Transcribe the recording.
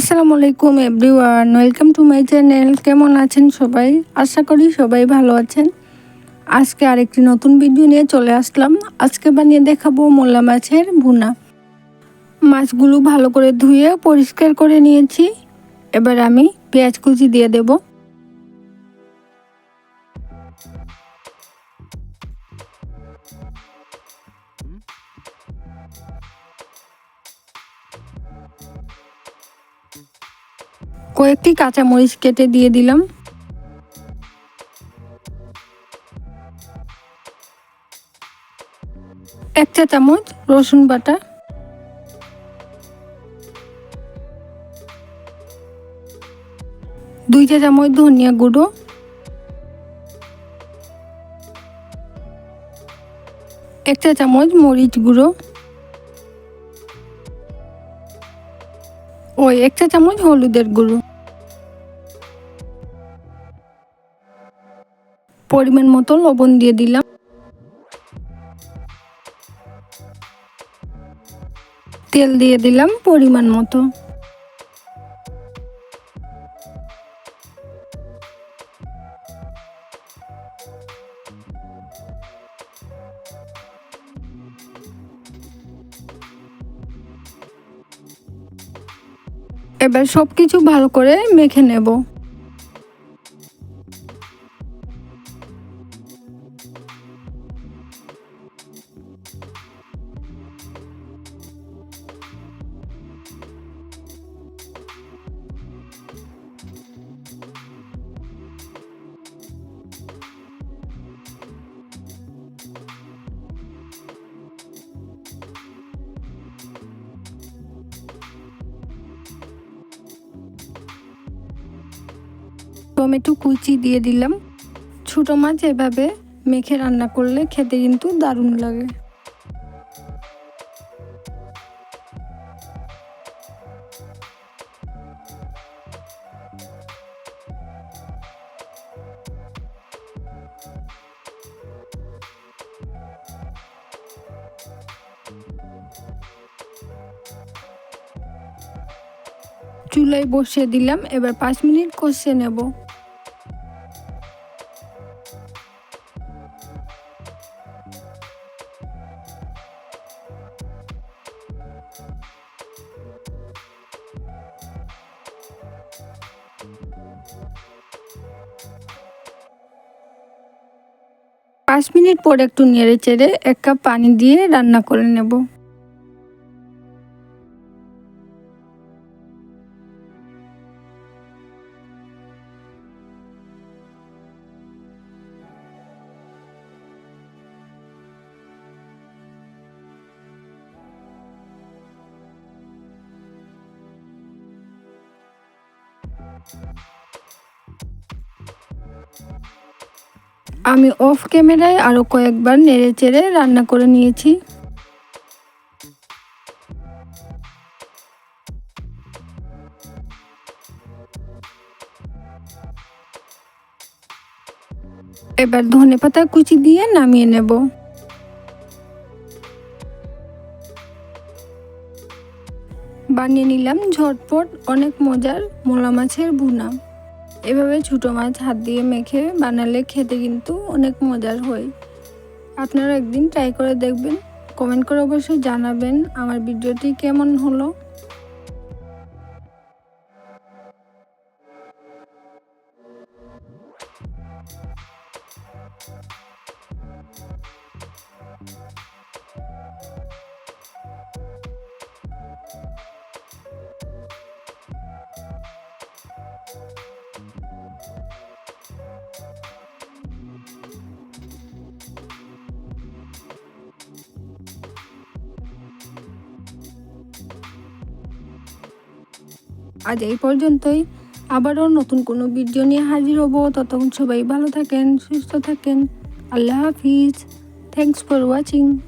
আসসালামু আলাইকুম everyone, welcome to my channel. কেমন আছেন সবাই? আশা করি সবাই ভালো আছেন। আজকে আরেকটি নতুন ভিডিও নিয়ে চলে আসলাম। আজকে বানিয়ে দেখাবো মোল্লা মাছের ভুনা। মাছগুলো ভালো করে ধুয়ে পরিষ্কার করে নিয়েছি। এবার আমি পেঁয়াজ কুচি দিয়ে দেবো। কয়েকটি কাঁচামরিচ কেটে দিয়ে দিলাম। এক চা চামচ রসুন বাটা। দুই চা চামচ ধনিয়া গুঁড়ো। এক চা চামচ মরিচ গুঁড়ো। ওই এক চা চামচ হলুদের গুঁড়ো। পরিমাণ মতো লবণ দিয়ে দিলাম। তেল দিয়ে দিলাম পরিমাণ মতো। এবার সব কিছু ভালো করে মেখে নেব। টমেটো কুচি দিয়ে দিলাম। ছোটো মাছ এভাবে মেখে রান্না করলে খেতে কিন্তু দারুণ লাগে। চুলায় বসিয়ে দিলাম। এবার পাঁচ মিনিট কষিয়ে নেব। পাঁচ মিনিট পর একটু নেড়ে চেড়ে এক কাপ পানি দিয়ে রান্না করে নেব। আমি অফ ক্যামেরায় আরও কয়েকবার নেড়ে চেড়ে রান্না করে নিয়েছি। এবার ধনে পাতা কুচি দিয়ে নামিয়ে নেব। বানিয়ে নিলাম ঝটপট অনেক মজার মোলা মাছের ভুনা। এভাবে ছোটো মাছ হাত দিয়ে মেখে বানালে খেতে কিন্তু অনেক মজার হয়। আপনারা একদিন ট্রাই করে দেখবেন। কমেন্ট করে অবশ্যই জানাবেন আমার ভিডিওটি কেমন হলো। আজ এই পর্যন্তই। আবারও নতুন কোনো ভিডিও নিয়ে হাজির হব। ততক্ষণ সবাই ভালো থাকেন, সুস্থ থাকেন। আল্লাহ হাফিজ। Thanks for watching